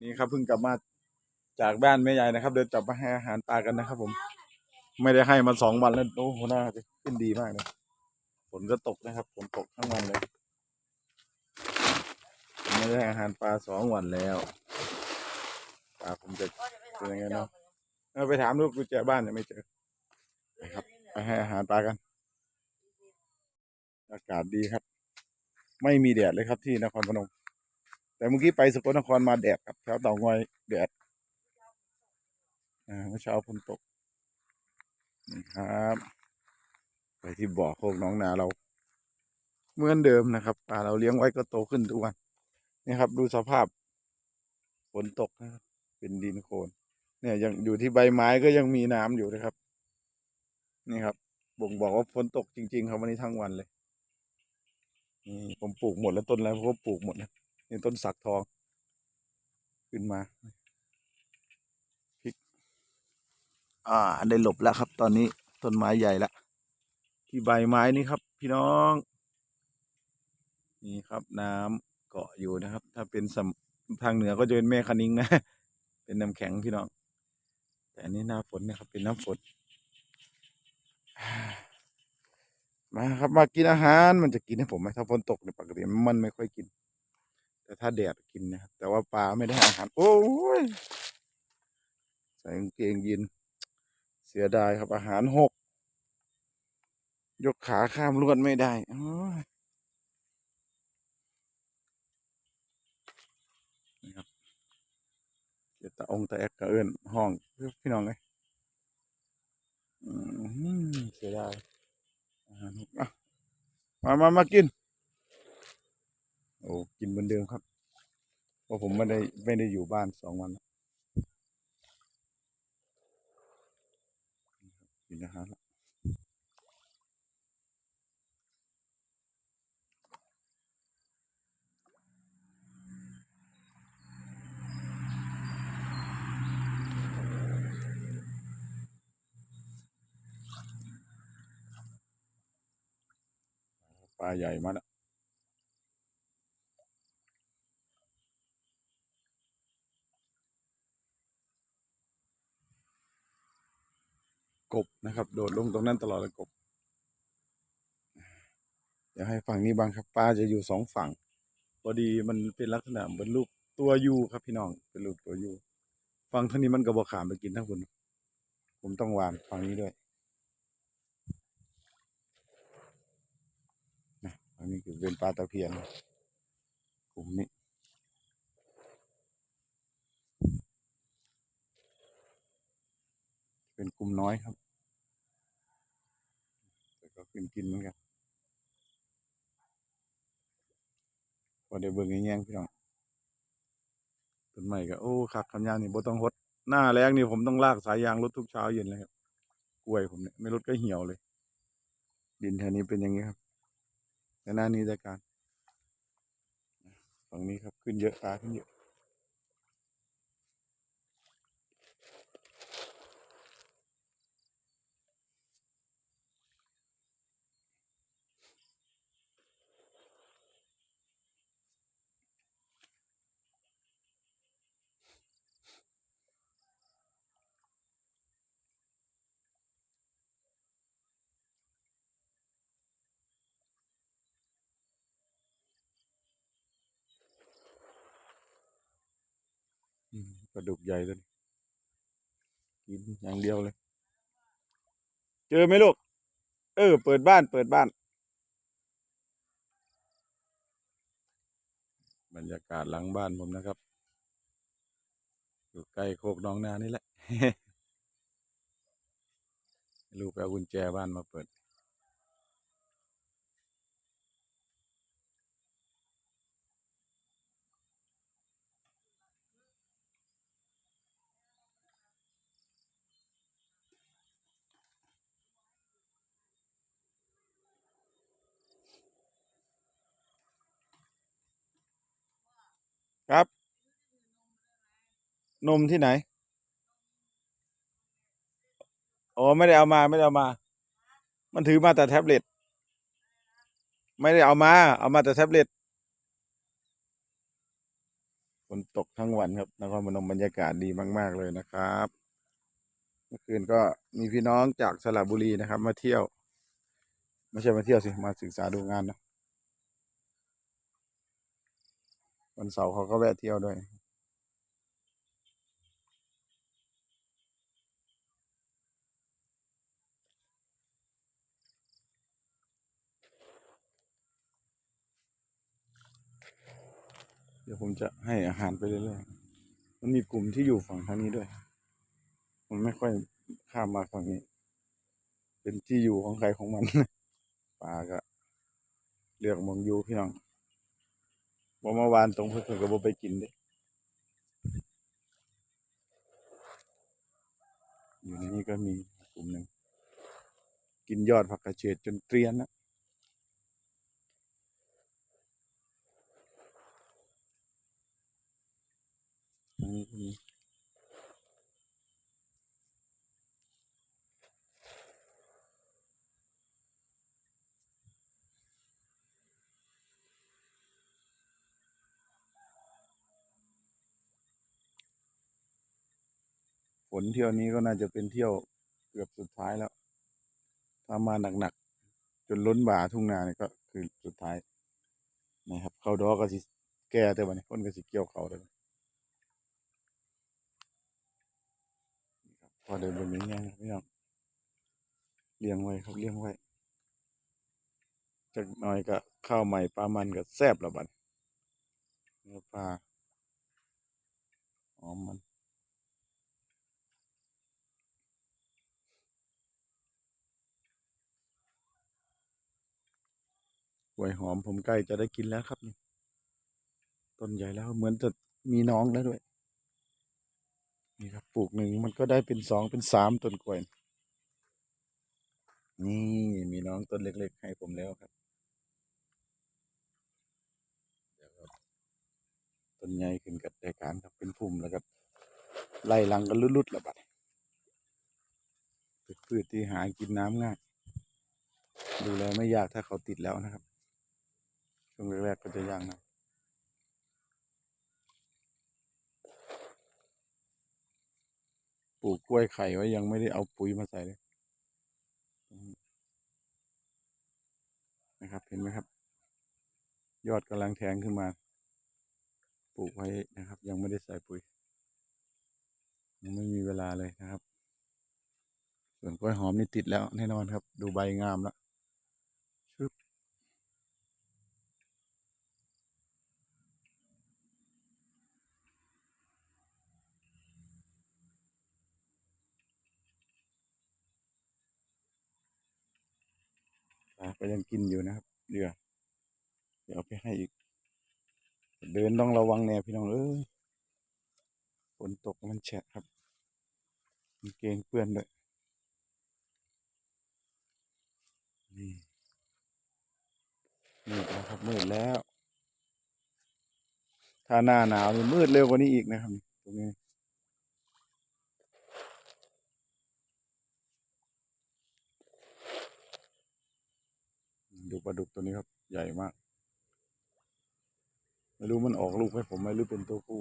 นี่ครับเพิ่งกลับมาจากบ้านแม่ยายนะครับ เดินจับมาให้อาหารปลากันนะครับ ผม ไม่ได้ให้มาสองวันแล้วโอ้โหน่าจะขึ้นดีมากเลยฝนก็ตกนะครับฝนตกทั้งวันเลยผมไม่ได้ให้อาหารปลาสองวันแล้วปลาผมจะเป็นยังไงเนาะเออไปถามลูกกุญแจบ้านเนี่ยไม่เจอไปครับ ไปให้อาหารปลากัน อากาศดีครับ ไม่มีแดดเลยครับที่นครพนม แต่เมื่อกี้ไปสกลนครมาแดดครับแถวเต่างอยแดดอ่าเมื่อเช้าฝนตกนี่ครับ ไปที่บ่อโคกน้องนาเรา เหมือนเดิมนะครับปลาเราเลี้ยงไว้ก็โตขึ้นทุกวันนี่ครับ ดูสภาพฝนตกนะครับเป็นดินโคลนเนี่ยยังอยู่ที่ใบไม้ก็ยังมีน้ำอยู่นะครับ นี่ครับบ่งบอกว่าฝนตกจริง ๆ ครับวันนี้ทั้งวันเลยนี่ผมปลูกหมดแล้วต้นอะไรผมก็ปลูกหมดนะ นี่ต้นสักทอง ขึ้นมาพริก อ่า ได้หลบแล้วครับ ตอนนี้ต้นไม้ใหญ่แล้วที่ใบไม้นี่ครับ พี่น้อง นี่ครับน้ำเกาะอยู่นะครับ ถ้าเป็นสำทางเหนือก็จะเป็นแม่คะนิงนะ เป็นน้ำแข็งพี่น้อง แต่อันนี้หน้าฝนนะครับ เป็นน้ำฝนมาครับมากินอาหารมันจะกินให้ผมไหมถ้าฝนตกเนี่ยปกติมันไม่ค่อยกิน แต่ถ้าแดดกินนะครับ แต่ว่าปลาไม่ได้อาหาร โอ้ยใส่กางเกงยีนเสียดายครับอาหารหก ยกขาข้ามลวดไม่ได้โอ้ยนี่ครับเดี๋ยวตาองตาแอกกระเอินห้องพี่น้องเลยอืมเสียดายอาหารหกอะมามามากิน อ้กินเหมือนเดิมครับ เพราะผมไม่ได้ไม่ได้อยู่บ้านสองวันกินอาหารล้วปลาใหญ่มาแล้ว กบนะครับ โดดลงตรงนั้นตลอดเลยกบเดี๋ยวให้ฝั่งนี้บ้างครับปลาจะอยู่สองฝั่งพอดีมันเป็นลักษณะเหมือนรูปตัวยูครับพี่น้องเป็นรูปตัวยูฝั่งท่านี้มันกระบอกขามไปกินทั้งคนผมต้องวานฝั่งนี้ด้วยนะอันนี้คือเป็นปลาตะเพียนกลุ่มนี้ เป็ น้อยครับ แต่ก็กินกินเหมือนกันพอได้เบิ่งแง่งพี่น้องต้นไม้ก็โอ้คักคำยางนี่บ่ต้องหดหน้าแรงนี่ผมต้องลากสายยางรถทุกเช้าเย็นเลยครับกล้วยผมเนี่ยไม่รถก็เหี่ยวเลย ดินแถวนี้เป็นอย่างนี้ครับ แต่หน้านี้จัดการฝั่งนี้ครับขึ้นเยอะตาขึ้นเยอะ อืมปลาดุกใหญ่เลยกินอย่างเดียวเลย เจอไหมลูก เออ เปิดบ้าน เปิดบ้าน บรรยากาศหลังบ้านผมนะครับ อยู่ใกล้โคกน้องนานี่แหละลูกไปเอากุญแจบ้านมาเปิด ครับ นมที่ไหนอ๋อไม่ได้เอามาไม่ได้เอามา มันถือมาแต่แท็บเล็ตไม่ได้เอามา เอามาแต่แท็บเล็ตฝนตกทั้งวันครับนครพนมบรรยากาศดีมาก ๆ เลยนะครับ เมื่อคืนก็มีพี่น้องจากสระบุรีนะครับ มาเที่ยว ไม่ใช่มาเที่ยวสิ มาศึกษาดูงานนะ วันเสาร์เขาก็แวะเที่ยวด้วยเดี๋ยวผมจะให้อาหารไปเรื่อยๆ มันมีกลุ่มที่อยู่ฝั่งทางนี้ด้วย มันไม่ค่อยข้ามมาฝั่งนี้ เป็นที่อยู่ของใครของมันปลาก็เลือกมองอยู่พี่น้อง บ่เมื่อวานตรงเพื่อนก็บ่ไปกินเด้อยู่ในนี้ก็มีกลุ่มหนึ่งกินยอดผักกระเฉดจนเตรียนนะ ฝนเที่ยวนี้ก็น่าจะเป็นเที่ยวเกือบสุดท้ายแล้ว ถ้ามาหนักๆจนล้นบ่าทุ่งนาเนี่ยก็คือสุดท้ายนะครับ เข้าดอกก็สิแก่แต่วันนี้คนก็สิเกี่ยวเขาเลยพอเดินแบบนี้เนี่ยพี่น้องเลี้ยงไว้ครับเลี้ยงไว้จากน่อยก็ข้าวใหม่ปลามันก็แซ่บและบัดเนื้อปลาหอมมัน กล้วยหอมผมใกล้จะได้กินแล้วครับนี่ต้นใหญ่แล้วเหมือนจะมีน้องแล้วด้วย นี่ครับปลูกหนึ่งมันก็ได้เป็นสองเป็นสามต้นกล้วย นี่มีน้องต้นเล็ก ๆ ให้ผมแล้วครับเดี๋ยวครับต้นใหญ่ขึ้นกับรายการครับเป็นพุ่มแล้วก็ไล่ลังกันลุดๆละบัดพืชที่หากินน้ำง่ายดูแลไม่ยากถ้าเขาติดแล้วนะครับ ช่วงแรกๆก็จะยากนะปลูกกล้วยไข่ไว้ยังไม่ได้เอาปุ๋ยมาใส่เลยนะครับ เห็นไหมครับ ยอดกำลังแทงขึ้นมา ปลูกไว้นะครับ ยังไม่ได้ใส่ปุ๋ยยังไม่มีเวลาเลยนะครับ ส่วนกล้วยหอมนี่ติดแล้วแน่นอนครับ ดูใบงามแล้วชึบปลา ก็ยังกินอยู่นะครับเดี๋ยวเดี๋ยวไปให้อีก เดินต้องระวังแนวพี่น้องเอ้ยฝนตกมันแฉะครับกางเกงเปื้อนด้วยนี่มืดแล้วครับมืดแล้ว ถ้าหน้าหนาวนี่มืดเร็วกว่านี้อีกนะครับตรงนี้ ดูปลาดุกตัวนี้ครับ ใหญ่มาก ไม่รู้มันออกลูกให้ผมไหมหรือเป็นตัวผู้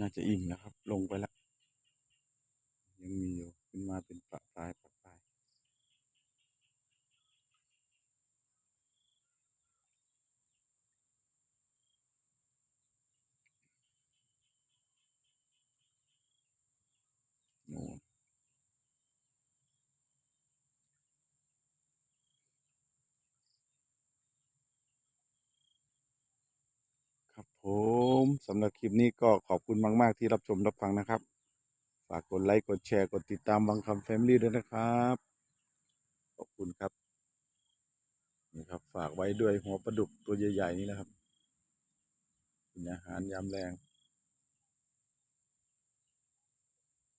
น่าจะอิ่มแล้วครับ ลงไปแล้ว ยังมีอยู่ ขึ้นมาเป็นปลาปลายปลาปลายโน่นครับ ผมสำหรับคลิปนี้ก็ขอบคุณมาก ๆ ที่รับชมรับฟังนะครับ ฝากกดไลค์ กดแชร์ กดติดตามบางคำแฟมิลี่ด้วยนะครับ ขอบคุณครับ นี่ครับ ฝากไว้ด้วยหัวปลาดุกตัวใหญ่ ๆ นี่นะครับเป็นอาหารยามแรง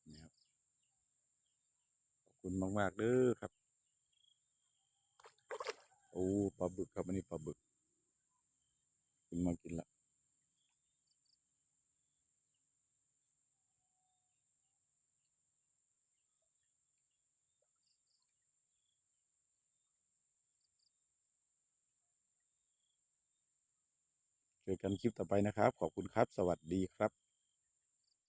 นี่ครับขอบคุณมาก ๆ เด้อครับ โอ้ปลาบึกครับอันนี้ปลาบึก ขึ้นมากินละ เจอกันคลิปต่อไปนะครับ ขอบคุณครับ สวัสดีครับ